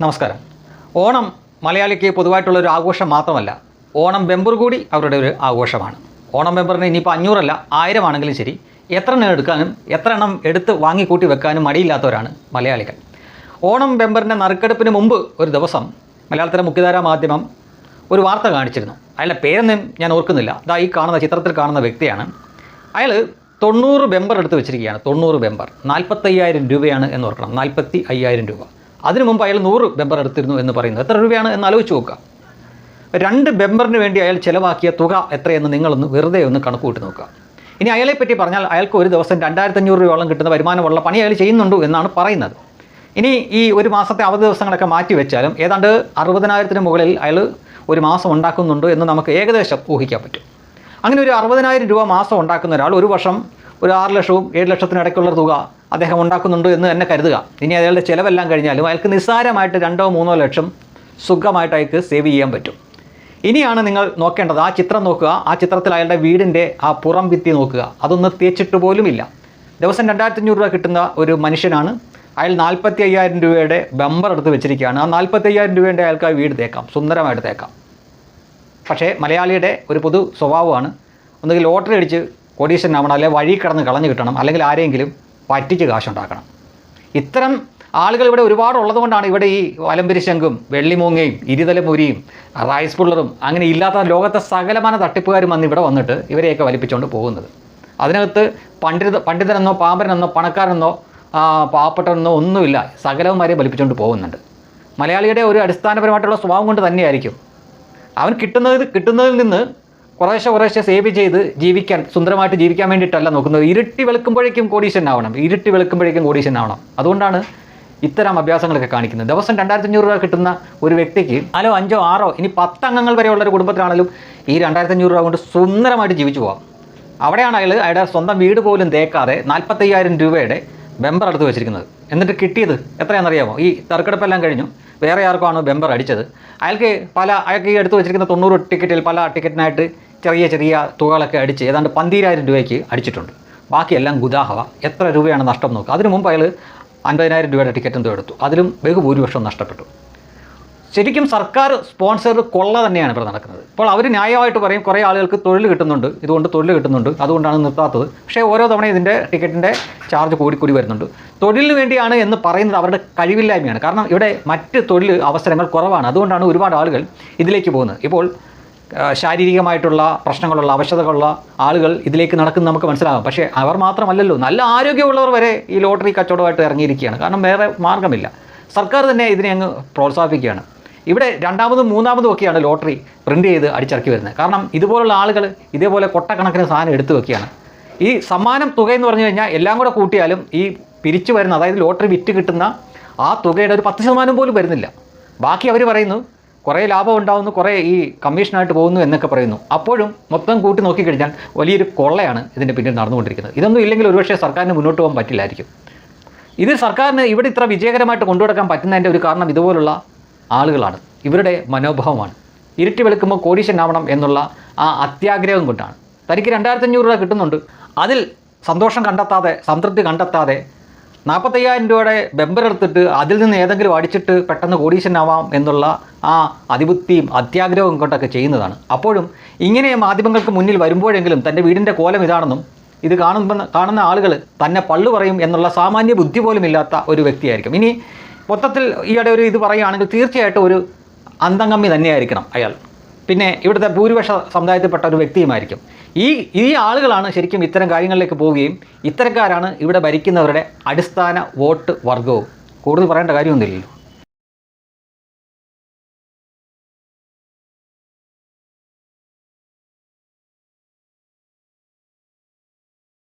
നമസ്കാരം. ഓണം മലയാളിക്ക് പൊതുവായിട്ടുള്ള ഒരു ആഘോഷം മാത്രമല്ല ഓണം ബെമ്പർ കൂടി അവരുടെ ഒരു ആഘോഷമാണ്. ഓണം ബെമ്പറിന് ഇനിയിപ്പോൾ അഞ്ഞൂറല്ല ആയിരം ആണെങ്കിലും ശരി എത്ര എണ്ണം എടുക്കാനും എത്ര എണ്ണം എടുത്ത് വാങ്ങിക്കൂട്ടി വെക്കാനും മടിയില്ലാത്തവരാണ് മലയാളികൾ. ഓണം ബെമ്പറിന്റെ നറുക്കെടുപ്പിന് മുമ്പ് ഒരു ദിവസം മലയാളത്തിലെ മുഖ്യധാരാ മാധ്യമം ഒരു വാർത്ത കാണിച്ചിരുന്നു. അയാളുടെ പേരൊന്നും ഞാൻ ഓർക്കുന്നില്ല. അതാ ഈ കാണുന്ന ചിത്രത്തിൽ കാണുന്ന വ്യക്തിയാണ്. അയാൾ തൊണ്ണൂറ് ബെമ്പർ എടുത്ത് വെച്ചിരിക്കുകയാണ്. തൊണ്ണൂറ് ബെമ്പർ. നാൽപ്പത്തയ്യായിരം രൂപയാണ് എന്ന് ഓർക്കണം. നാൽപ്പത്തി അയ്യായിരം രൂപ. അതിനു മുമ്പ് അയാൾ നൂറ് ബെമ്പർ എടുത്തിരുന്നു എന്ന് പറയുന്നത് എത്ര രൂപയാണ് എന്ന് ആലോചിച്ച് നോക്കുക. രണ്ട് ബെമ്പറിന് വേണ്ടി അയാൾ ചിലവാക്കിയ തുക എത്രയെന്ന് നിങ്ങളൊന്ന് വെറുതെ ഒന്ന് കണക്ക് കൂട്ടി നോക്കുക. ഇനി അയാളെ പറ്റി പറഞ്ഞാൽ അയാൾക്ക് ഒരു ദിവസം രണ്ടായിരത്തി അഞ്ഞൂറ് രൂപയോളം കിട്ടുന്ന വരുമാനമുള്ള പണി അയാൾ ചെയ്യുന്നുണ്ടോ എന്നാണ് പറയുന്നത്. ഇനി ഈ ഒരു മാസത്തെ അവധി ദിവസങ്ങളൊക്കെ മാറ്റി വെച്ചാലും ഏതാണ്ട് അറുപതിനായിരത്തിന് മുകളിൽ അയാൾ ഒരു മാസം ഉണ്ടാക്കുന്നുണ്ട് എന്ന് നമുക്ക് ഏകദേശം ഊഹിക്കാൻ പറ്റും. അങ്ങനെ ഒരു അറുപതിനായിരം രൂപ മാസം ഉണ്ടാക്കുന്ന ഒരാൾ ഒരു വർഷം ഒരു ആറ് ലക്ഷവും ഏഴ് ലക്ഷത്തിനിടയ്ക്കുള്ള തുക അദ്ദേഹം ഉണ്ടാക്കുന്നുണ്ട് എന്ന് തന്നെ കരുതുക. ഇനി അയാളുടെ ചിലവെല്ലാം കഴിഞ്ഞാലും അയാൾക്ക് നിസ്സാരമായിട്ട് രണ്ടോ മൂന്നോ ലക്ഷം സുഖമായിട്ട് അയാൾക്ക് സേവ് ചെയ്യാൻ പറ്റും. ഇനിയാണ് നിങ്ങൾ നോക്കേണ്ടത് ആ ചിത്രം നോക്കുക. ആ ചിത്രത്തിൽ അയാളുടെ വീടിന്റെ ആ പുറം ഭിത്തി നോക്കുക. അതൊന്ന് തേച്ചിട്ട് പോലുമില്ല ദിവസം രണ്ടായിരത്തി അഞ്ഞൂറ് രൂപ കിട്ടുന്ന ഒരു മനുഷ്യനാണ്. അയാൾ നാൽപ്പത്തി അയ്യായിരം രൂപയുടെ ബമ്പർ എടുത്ത് വെച്ചിരിക്കുകയാണ്. ആ നാൽപ്പത്തി അയ്യായിരം രൂപയുടെ അയാൾക്ക് ആ വീട് തേക്കാം. സുന്ദരമായിട്ട് തേക്കാം. പക്ഷേ മലയാളിയുടെ ഒരു പൊതു സ്വഭാവമാണ്. ഒന്നുകിൽ ലോട്ടറി അടിച്ച് കോടീശ്വരനാവണം അല്ലെങ്കിൽ വഴി കിടന്ന് കളഞ്ഞു കിട്ടണം അല്ലെങ്കിൽ ആരെങ്കിലും പറ്റിച്ച് കാശുണ്ടാക്കണം. ഇത്തരം ആളുകൾ ഇവിടെ ഒരുപാട് ഉള്ളതുകൊണ്ടാണ് ഇവിടെ ഈ വലമ്പരി ശംഖും വെള്ളിമൂങ്ങയും ഇരുതലമുരിയും റൈസ് പുള്ളറും അങ്ങനെ ഇല്ലാത്ത ലോകത്തെ സകലമാന തട്ടിപ്പുകാരും വന്ന് ഇവിടെ വന്നിട്ട് ഇവരെയൊക്കെ വലിപ്പിച്ചുകൊണ്ട് പോകുന്നത്. അതിനകത്ത് പണ്ഡിത പണ്ഡിതനെന്നോ പാമ്പരനെന്നോ പണക്കാരെന്നോ പാവപ്പെട്ടവനെന്നോ ഒന്നുമില്ല. വരെ വലിപ്പിച്ചുകൊണ്ട് പോകുന്നുണ്ട്. മലയാളിയുടെ ഒരു അടിസ്ഥാനപരമായിട്ടുള്ള സ്വഭാവം കൊണ്ട് തന്നെയായിരിക്കും. അവൻ കിട്ടുന്നത് കിട്ടുന്നതിൽ നിന്ന് കുറേശ്ശെ കുറേശ്ശെ സേവ് ചെയ്ത് ജീവിക്കാൻ സുന്ദരമായിട്ട് ജീവിക്കാൻ വേണ്ടിയിട്ടല്ല നോക്കുന്നത്. ഇരുട്ടി വെളുക്കുമ്പോഴേക്കും കോടീശ്വരനാവണം ഇരുട്ടി വെളുക്കുമ്പോഴേക്കും കോടീശ്വരനാവണം അതുകൊണ്ടാണ് ഇത്തരം അഭ്യാസങ്ങളൊക്കെ കാണിക്കുന്നത്. ദിവസം രണ്ടായിരത്തി അഞ്ഞൂറ് രൂപ കിട്ടുന്ന ഒരു വ്യക്തിക്ക് നാലോ അഞ്ചോ ആറോ ഇനി പത്ത് അംഗങ്ങൾ വരെയുള്ള ഒരു കുടുംബത്തിലാണെങ്കിലും ഈ രണ്ടായിരത്തി അഞ്ഞൂറ് രൂപ കൊണ്ട് സുന്ദരമായിട്ട് ജീവിച്ചു പോകാം അവിടെയാണ് അയാൾ അയാളുടെ സ്വന്തം വീട് പോലും തേക്കാതെ നാൽപ്പത്തയ്യായിരം രൂപയുടെ ബെമ്പർ എടുത്ത് വെച്ചിരിക്കുന്നത്. എന്നിട്ട് കിട്ടിയത് എത്രയാണെന്നറിയാമോ? ഈ തർക്കെടുപ്പെല്ലാം കഴിഞ്ഞു. വേറെ ആർക്കാണ് ബെമ്പർ അടിച്ചത്? അയാൾക്ക് പല അയാൾക്ക് ഈ എടുത്ത് വെച്ചിരിക്കുന്ന തൊണ്ണൂറ് ടിക്കറ്റിൽ പല ടിക്കറ്റിനായിട്ട് ചെറിയ ചെറിയ തുകകളൊക്കെ അടിച്ച് ഏതാണ്ട് പന്തിരായിരം രൂപയ്ക്ക് അടിച്ചിട്ടുണ്ട്. ബാക്കിയെല്ലാം ഗുദാഹവ. എത്ര രൂപയാണ് നഷ്ടം നോക്കുക? അതിനു മുമ്പ് അയാൾ അൻപതിനായിരം രൂപയുടെ ടിക്കറ്റ് എന്തോ എടുത്തു. അതിലും ബഹുഭൂരിപക്ഷം നഷ്ടപ്പെട്ടു. ശരിക്കും സർക്കാർ സ്പോൺസർ കൊള്ള തന്നെയാണ് ഇവിടെ നടക്കുന്നത്. ഇപ്പോൾ അവർ ന്യായമായിട്ട് പറയും കുറേ ആളുകൾക്ക് തൊഴിൽ കിട്ടുന്നുണ്ട്. ഇതുകൊണ്ട് തൊഴിൽ കിട്ടുന്നുണ്ട്. അതുകൊണ്ടാണ് നിർത്താത്തത്. പക്ഷേ ഓരോ തവണ ഇതിന്റെ ടിക്കറ്റിന്റെ ചാർജ് കൂടിക്കൂടി വരുന്നുണ്ട്. തൊഴിലിന് വേണ്ടിയാണ് എന്ന് പറയുന്നത് അവരുടെ കഴിവില്ലായ്മയാണ്. കാരണം ഇവിടെ മറ്റ് തൊഴിൽ അവസരങ്ങൾ കുറവാണ്. അതുകൊണ്ടാണ് ഒരുപാട് ആളുകൾ ഇതിലേക്ക് പോകുന്നത്. ഇപ്പോൾ ശാരീരികമായിട്ടുള്ള പ്രശ്നങ്ങളുള്ള അവശതകളുള്ള ആളുകൾ ഇതിലേക്ക് നടക്കുന്നത് നമുക്ക് മനസ്സിലാകും. പക്ഷേ അവർ മാത്രമല്ലല്ലോ നല്ല ആരോഗ്യമുള്ളവർ വരെ ഈ ലോട്ടറി കച്ചവടമായിട്ട് ഇറങ്ങിയിരിക്കുകയാണ്. കാരണം വേറെ മാർഗമില്ല. സർക്കാർ തന്നെ ഇതിനെ അങ്ങ് പ്രോത്സാഹിപ്പിക്കുകയാണ്. ഇവിടെ രണ്ടാമതും മൂന്നാമതും ഒക്കെയാണ് ലോട്ടറി പ്രിന്റ് ചെയ്ത് അടിച്ചിറക്കി വരുന്നത്. കാരണം ഇതുപോലുള്ള ആളുകൾ ഇതേപോലെ കൊട്ടക്കണക്കിന് സാധനം എടുത്തു വെക്കുകയാണ്. ഈ സമ്മാനം തുക എന്ന് പറഞ്ഞു കഴിഞ്ഞാൽ എല്ലാം കൂടെ കൂട്ടിയാലും ഈ പിരിച്ചു വരുന്ന അതായത് ലോട്ടറി വിറ്റ് കിട്ടുന്ന ആ തുകയുടെ ഒരു പത്ത് ശതമാനം പോലും വരുന്നില്ല. ബാക്കി അവർ പറയുന്നു കുറേ ലാഭം ഉണ്ടാവുന്നു കുറേ ഈ കമ്മീഷനായിട്ട് പോകുന്നു എന്നൊക്കെ പറയുന്നു. അപ്പോഴും മൊത്തം കൂട്ടി നോക്കിക്കഴിഞ്ഞാൽ വലിയൊരു കൊള്ളയാണ് ഇതിന്റെ പിന്നിൽ നടന്നുകൊണ്ടിരിക്കുന്നത്. ഇതൊന്നും ഇല്ലെങ്കിൽ ഒരുപക്ഷെ സർക്കാരിന് മുന്നോട്ട് പോകാൻ പറ്റില്ലായിരിക്കും. ഇത് സർക്കാരിന് ഇവിടെ ഇത്ര വിജയകരമായിട്ട് കൊണ്ടുനടക്കാൻ പറ്റുന്നതിന്റെ ഒരു കാരണം ഇതുപോലുള്ള ആളുകളാണ്. ഇവരുടെ മനോഭാവമാണ്. ഇരുട്ടി വെളുക്കുമ്പോൾ കോടീശനാവണം എന്നുള്ള ആ അത്യാഗ്രഹം കൊണ്ടാണ്. തനിക്ക് രണ്ടായിരത്തി അഞ്ഞൂറ് രൂപ കിട്ടുന്നുണ്ട്. അതിൽ സന്തോഷം കണ്ടെത്താതെ സംതൃപ്തി കണ്ടെത്താതെ നാൽപ്പത്തയ്യായിരം രൂപയുടെ ബെമ്പർ എടുത്തിട്ട് അതിൽ നിന്ന് ഏതെങ്കിലും അടിച്ചിട്ട് പെട്ടെന്ന് കോടീശനാവാം എന്നുള്ള ആ അതിബുദ്ധിയും അത്യാഗ്രഹവും കൊണ്ടൊക്കെ ചെയ്യുന്നതാണ്. അപ്പോഴും ഇങ്ങനെ മാധ്യമങ്ങൾക്ക് മുന്നിൽ വരുമ്പോഴെങ്കിലും തന്റെ വീടിന്റെ കോലം ഇതാണെന്നും ഇത് കാണുമ്പോൾ കാണുന്ന ആളുകൾ തന്നെ പള്ളു പറയും എന്നുള്ള സാമാന്യ ബുദ്ധി പോലും ഇല്ലാത്ത ഒരു വ്യക്തിയായിരിക്കും. ഇനി മൊത്തത്തിൽ ഈയിടെ ഒരു ഇത് പറയുകയാണെങ്കിൽ തീർച്ചയായിട്ടും ഒരു അന്തംഗമ്മി തന്നെയായിരിക്കണം അയാൾ. പിന്നെ ഇവിടുത്തെ ഭൂരിപക്ഷ സമുദായത്തിൽപ്പെട്ട ഒരു വ്യക്തിയുമായിരിക്കും. ഈ ഈ ആളുകളാണ് ശരിക്കും ഇത്തരം കാര്യങ്ങളിലേക്ക് പോവുകയും ഇത്തരക്കാരാണ് ഇവിടെ ഭരിക്കുന്നവരുടെ അടിസ്ഥാന വോട്ട് വർഗവും കൂടുതൽ പറയേണ്ട കാര്യമൊന്നുമില്ലല്ലോ.